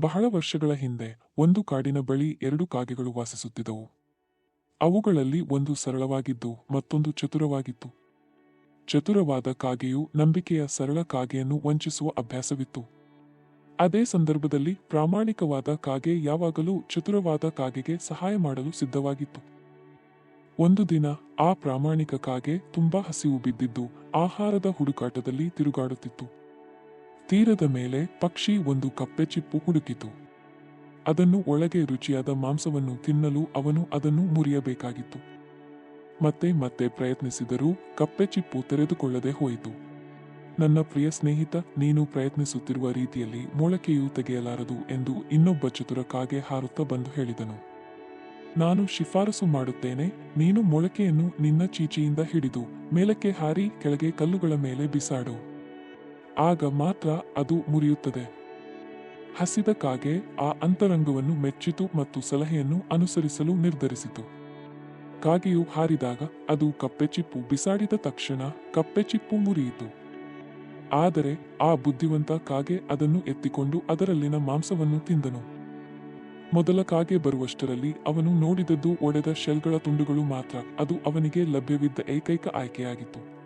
ಬಹಳ ವರ್ಷಗಳ ಹಿಂದೆ ಒಂದು ಕಾಡಿನ ಬಳಿ ಎರಡು ಕಾಗೆಗಳು ವಾಸಿಸುತ್ತಿದ್ದವು. ಅವುಗಳಲ್ಲಿ ಒಂದು ಸರಳವಾಗಿದ್ದು ಮತ್ತೊಂದು ಚತುರವಾಗಿತ್ತು. ಚತುರವಾದ ಕಾಗೆಯು ನಂಬಿಕೆಯ ಸರಳ ಕಾಗೆಯನ್ನು ವಂಚಿಸುವ ಅಭ್ಯಾಸವಿತ್ತು. ಅದೇ ಸಂದರ್ಭದಲ್ಲಿ ಪ್ರಾಮಾಣಿಕವಾದ ಕಾಗೆ ಯಾವಾಗಲೂ ಚತುರವಾದ ಕಾಗೆಗೆ ಸಹಾಯ ಮಾಡಲು ಸಿದ್ಧವಾಗಿತ್ತು. ಒಂದು ದಿನ ಆ ಪ್ರಾಮಾಣಿಕ ಕಾಗೆ ತುಂಬಾ ಹಸಿವು ಬಿದ್ದಿದ್ದು ಆಹಾರದ ಹುಡುಕಾಟದಲ್ಲಿ ತಿರುಗಾಡುತ್ತಿತ್ತು. ತೀರದ ಮೇಲೆ ಪಕ್ಷಿ ಒಂದು ಕಪ್ಪೆ ಚಿಪ್ಪು ಹುಡುಕಿತು. ಅದನ್ನು ಒಳಗೆ ರುಚಿಯಾದ ಮಾಂಸವನ್ನು ತಿನ್ನಲು ಅವನು ಅದನ್ನು ಮುರಿಯಬೇಕಾಗಿತ್ತು. ಮತ್ತೆ ಮತ್ತೆ ಪ್ರಯತ್ನಿಸಿದರೂ ಕಪ್ಪೆ ಚಿಪ್ಪು ತೆರೆದುಕೊಳ್ಳದೆ ಹೋಯಿತು. ನನ್ನ ಪ್ರಿಯ ಸ್ನೇಹಿತ, ನೀನು ಪ್ರಯತ್ನಿಸುತ್ತಿರುವ ರೀತಿಯಲ್ಲಿ ಮೊಳಕೆಯು ತೆಗೆಯಲಾರದು ಎಂದು ಇನ್ನೊಬ್ಬ ಚತುರ ಕಾಗೆ ಹಾರುತ್ತಾ ಬಂದು ಹೇಳಿದನು. ನಾನು ಶಿಫಾರಸು ಮಾಡುತ್ತೇನೆ, ನೀನು ಮೊಳಕೆಯನ್ನು ನಿನ್ನ ಚೀಚಿಯಿಂದ ಹಿಡಿದು ಮೇಲಕ್ಕೆ ಹಾರಿ ಕೆಳಗೆ ಕಲ್ಲುಗಳ ಮೇಲೆ ಬಿಸಾಡು. ಆಗ ಮಾತ್ರ ಅದು ಮುರಿಯುತ್ತದೆ. ಹಸಿದ ಕಾಗೆ ಆ ಅಂತರಂಗವನ್ನು ಮೆಚ್ಚಿತು ಮತ್ತು ಸಲಹೆಯನ್ನು ಅನುಸರಿಸಲು ನಿರ್ಧರಿಸಿತು. ಕಾಗೆಯು ಹಾರಿದಾಗ ಅದು ಕಪ್ಪೆಚಿಪ್ಪು ಬಿಸಾಡಿದ ತಕ್ಷಣ ಕಪ್ಪೆಚಿಪ್ಪು ಮುರಿಯಿತು. ಆದರೆ ಆ ಬುದ್ಧಿವಂತ ಕಾಗೆ ಅದನ್ನು ಎತ್ತಿಕೊಂಡು ಅದರಲ್ಲಿನ ಮಾಂಸವನ್ನು ತಿಂದನು. ಮೊದಲ ಕಾಗೆ ಬರುವಷ್ಟರಲ್ಲಿ ಅವನು ನೋಡಿದದ್ದು ಒಡೆದ ಶೆಲ್ಗಳ ತುಂಡುಗಳು ಮಾತ್ರ, ಅದು ಅವನಿಗೆ ಲಭ್ಯವಿದ್ದ ಏಕೈಕ ಆಯ್ಕೆಯಾಗಿತ್ತು.